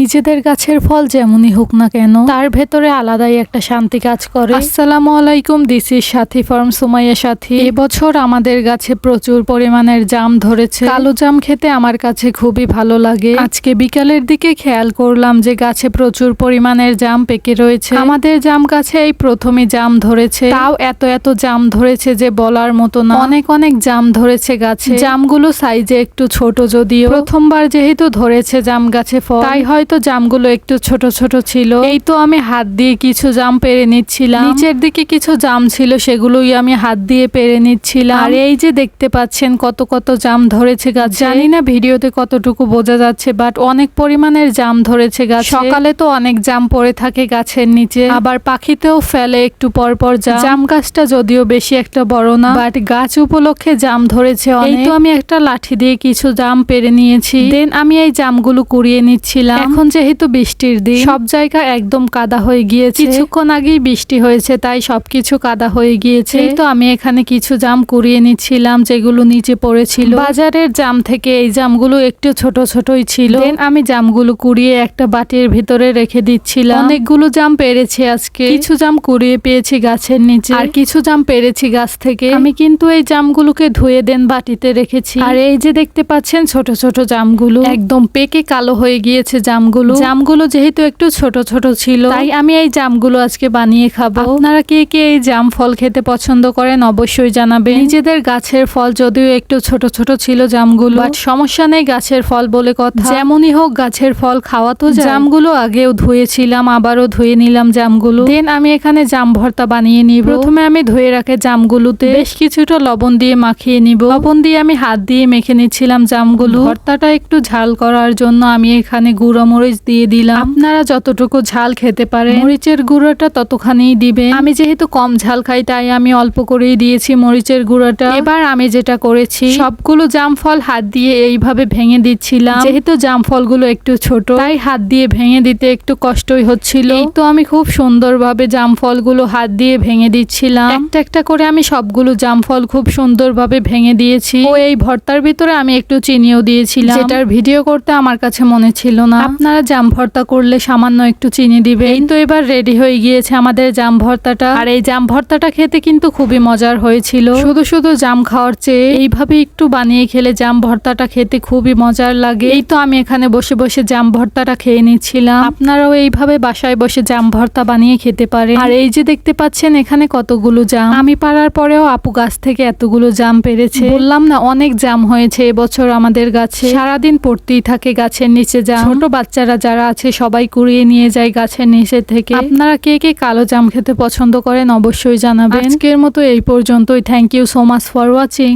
নিজেদের গাছের ফল যেমনই হোক না কেন, তার ভেতরে আলাদাই একটা শান্তি কাজ করে। আসসালামু আলাইকুম this is Sathi farm Sumaiya Sathi. এবছর আমাদের গাছে প্রচুর পরিমাণের জাম ধরেছে। কালো জাম খেতে আমার কাছে খুবই ভালো লাগে। আজকে বিকালের দিকে খেয়াল করলাম যে গাছে প্রচুর পরিমাণের জাম পেকে রয়েছে। আমাদের জাম গাছে এই প্রথমে জাম ধরেছে। তাও এত এত জাম ধরেছে যে বলার মতো না। অনেক অনেক জাম ধরেছে গাছে। জামগুলো সাইজে একটু ছোট যদিও। প্রথমবার যেহেতু ধরেছে জাম গাছে ফল। তাই হয়তো জামগুলো একটু ছোট ছোট ছিল। এই তো আমি হাত দিয়ে কিছু জাম পেরে নিচ্ছিলাম। নিচের দিকে কিছু জাম ছিল, সেগুলোই আমি হাত দিয়ে পেরে নিচ্ছিলাম। আর এই যে দেখতে পাচ্ছেন কত কত জাম ধরেছে গাছ। জানি না ভিডিওতে কতটুকু বোঝা যাচ্ছে, বাট অনেক পরিমাণের জাম ধরেছে গাছ। সকালে তো অনেক জাম পড়ে থাকে গাছের নিচে। আবার পাখিতেও ফেলে একটু পর পর জাম। জাম গাছটা যদিও বেশি একটা বড় না, বাট গাছ উপলক্ষে জাম ধরেছে এই তো আমি একটা লাঠি দিয়ে কিছু জাম পেরে নিয়েছি। দেন আমি এই জামগুলো কুড়িয়ে নিচ্ছিলাম। এখন যেহেতু বৃষ্টির দিন সব জায়গা একদম কাদা হয়ে গিয়েছে। কিছুক্ষণ আগেই বৃষ্টি হয়েছে তাই সবকিছু কাদা হয়ে গিয়েছে। তো আমি এখানে কিছু জাম কুড়িয়ে নিচ্ছিলাম যেগুলো নিচে পড়েছিল। বাজারের জাম থেকে এই জামগুলো একটু ছোট ছোটই ছিল। আমি জামগুলো কুড়িয়ে একটা বাটির ভিতরে রেখে দিচ্ছিলাম। অনেকগুলো জাম পেরেছি আজকে। কিছু জাম কুড়িয়ে পেয়েছি গাছের নিচে। আর কিছু জাম পেরেছি গাছ থেকে। আমি কিন্তু এই জামগুলোকে ধুয়ে দেন বাটিতে রেখেছি। আর এই যে দেখতে পাচ্ছেন ছোট ছোট জামগুলো। একদম পেকে কালো হয়ে গিয়েছে জামগুলো? জামগুলো যেহেতু একটু ছোট ছোট ছিল তাই আমি এই জামগুলো আজকে বানিয়ে খাব। আপনারা কে কে এই জাম ফল খেতে পছন্দ করেন অবশ্যই জানাবেন। নিজেদের গাছের ফল যদিও একটু ছোট ছোট ছিল জামগুলো বাট সমস্যা নেই গাছের ফল বলে কথা। যেমনই হোক গাছের ফল খাওয়া তো জামগুলো আগেও ধুয়েছিলাম আবারও ধুয়ে নিলাম জামগুলো। দেন আমি এখানে জাম ভর্তা বানিয়ে নিব। প্রথমে আমি ধুয়ে রাখে জামগুলোতে বেশ কিছুটা লবণ দিয়ে মাখিয়ে নিব। লবণ দিয়ে আমি হাত দিয়ে মেখে নিচ্ছিলাম জামগুলো। ভর্তাটা একটু ঝাল করার জন্য আমি এখানে গুঁড়ো মরিচ দিয়ে দিলাম। আপনারা যতটুকু ঝাল খেতে পারেন, মরিচের গুঁড়োটা ততখানিই দিবেন। আমি যেহেতু কম ঝাল খাই, তাই আমি অল্প করেই দিয়েছি মরিচের গুঁড়োটা। এবার আমি যেটা করেছি, সবগুলো জাম ফল হাত দিয়ে এইভাবে ভেঙে দিচ্ছিলাম। যেহেতু জাম ফলগুলো একটু ছোট, তাই হাত দিয়ে ভেঙে দিতে একটু কষ্টই হচ্ছিল। এই তো আমি খুব সুন্দরভাবে জাম ফলগুলো হাত দিয়ে ভেঙে দিচ্ছিলাম। একটা একটা করে আমি সবগুলো জাম ফল খুব সুন্দরভাবে ভেঙে দিয়েছি। ও এই ভর্তার ভিতরে আমি একটু চিনিও দিয়েছিলাম। যেটার ভিডিও করতে আমার কাছে মনে ছিল না। আপনারা জাম ভর্তা করলে সামান্য একটু চিনি দিবে এই তো এবার রেডি হয়ে গিয়েছে আমাদের জাম ভর্তাটা। আর এই জাম ভর্তাটা খেতে কিন্তু খুবই মজার হয়েছিল। শুধু শুধু জাম খাওয়ার চেয়ে এইভাবে একটু বানিয়ে খেলে জাম ভর্তাটা খেতে খুবই মজার লাগে। এই তো আমি এখানে বসে বসে জাম ভর্তাটা খেয়ে নিচ্ছিলাম। আপনারাও এইভাবে বাসায় বসে জাম ভর্তা বানিয়ে খেতে পারেন। আর এই যে দেখতে পাচ্ছেন এখানে কতগুলো জাম। আমি পারার পরেও আপু গাছ থেকে এতগুলো জাম পেরেছে। বললাম না, অনেক জাম হয়েছে এবছর আমাদের গাছে। সারাদিন পড়তেই থাকে গাছের নিচে জাম। ছোট বাচ্চারা যারা আছে, সবাই কুড়িয়ে নিয়ে যায় গাছের নিচে থেকে। আপনারা কে কে কালো জাম খেতে পছন্দ করেন অবশ্যই জানাবেন। আজকের মতো এই পর্যন্তই। Thank you so much for watching